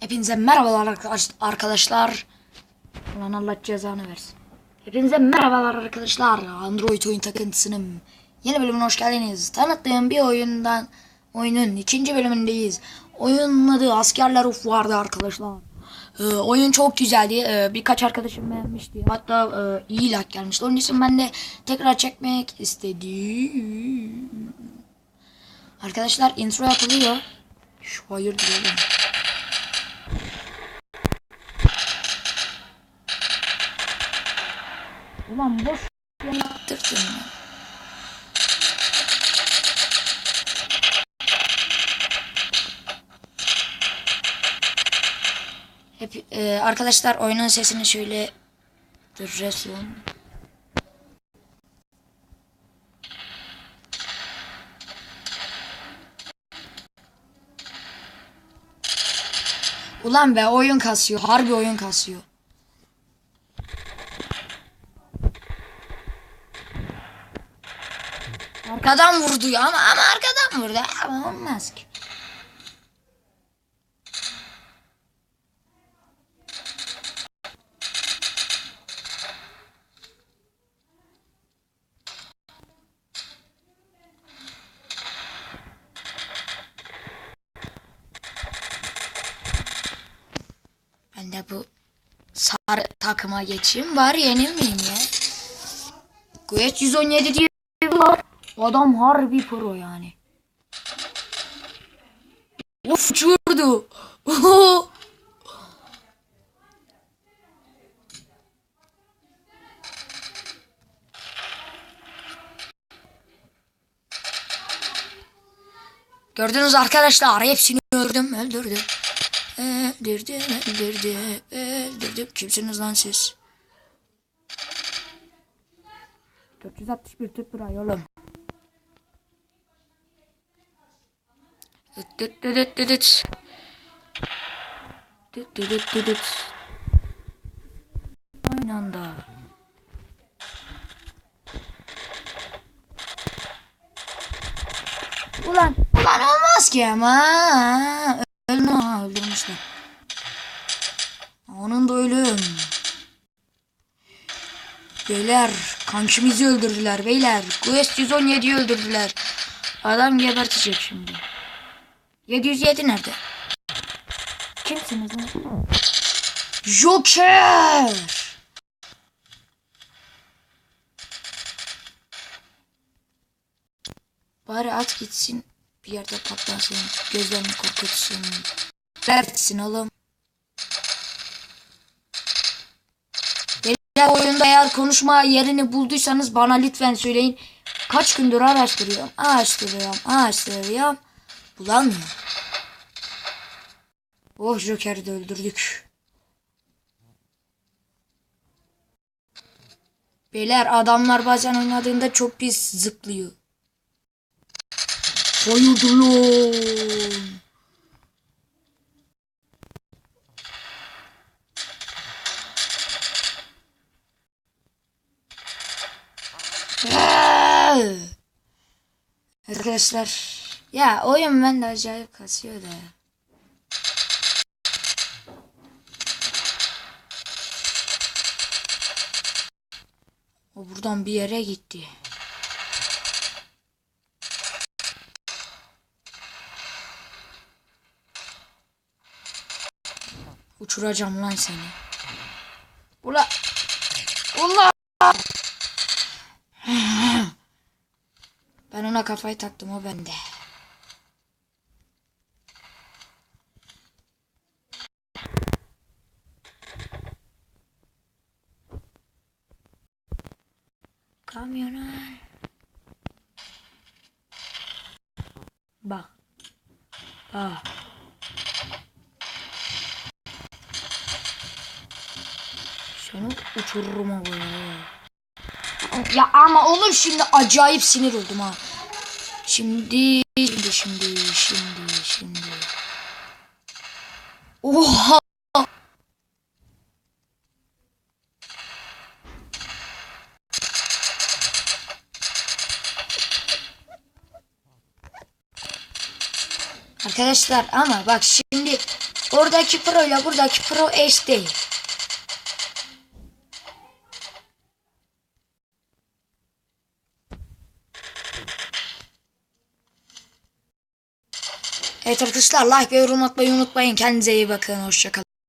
Hepinize merhabalar arkadaş- arkadaşlar. Ulan Allah cezanı versin. Hepinize merhabalar arkadaşlar. Android oyun takıntısının yeni bölümüne hoş geldiniz. Tanıttığım bir oyundan oyunun ikinci bölümündeyiz. Oyunun adı Askerler Uf vardı arkadaşlar. Ee, oyun çok güzeldi. Ee, birkaç arkadaşım beğenmişti. Hatta e, iyi like gelmişti. Onun için ben de tekrar çekmek istedim. Arkadaşlar intro yapılıyor. Şu hayır diyorum. Ulan boş yaptırdın ya. Hep, e, arkadaşlar oyunun sesini şöyle dur. Ulan be oyun kasıyor. Harbi oyun kasıyor. Arkadan vurdu ya ama, ama arkadan vurdu. Ama olmaz ki. Ben de bu sarı takıma geçeyim. Var yenilmeyeyim ya. Quest 117 diye var. Adam harbi pro yani. Of uçurdu. Gördünüz arkadaşlar hepsini öldürdüm öldürdüm. Öldürdüm öldürdüm öldürdüm. Kimsiniz lan siz? 461 Türk lirayı oğlum. Dıt dıt dıt dıt dıt. Dıt dıt dıt dıt dıt. Aynı anda. Ulan, ulan olmaz ki ama. Ölüm ha, öldürmüşler. Onun da ölüm. Beyler kankimizi öldürdüler beyler. Quest 117'yi öldürdüler. Adam gebertecek şimdi. 707 nerede? Kimsiniz lan? Joker! Bari at gitsin. Bir yerde patlasın. Gözlerini korkutsun. Dertsin oğlum. Beyler oyunda eğer konuşma yerini bulduysanız bana lütfen söyleyin. Kaç gündür araştırıyorum. Araştırıyorum. Araştırıyorum. Bulamıyorum. Oh Joker'i de öldürdük. Beyler adamlar bazen oynadığında çok pis zıplıyor. Hayırdır lan? Arkadaşlar ya oyun bende acayip kasıyor da. O buradan bir yere gitti. Uçuracağım lan seni. Ula. Ula. Ben ona kafayı taktım o bende. Kamyona. Bak. Bak. Seni uçururum havaya. Ya ama oğlum şimdi acayip sinir oldum ha. Şimdi, şimdi, şimdi, şimdi, şimdi. Oha! Arkadaşlar ama bak şimdi Oradaki pro ile buradaki pro eş değil. Evet arkadaşlar like ve yorum atmayı unutmayın. Kendinize iyi bakın. Hoşçakalın.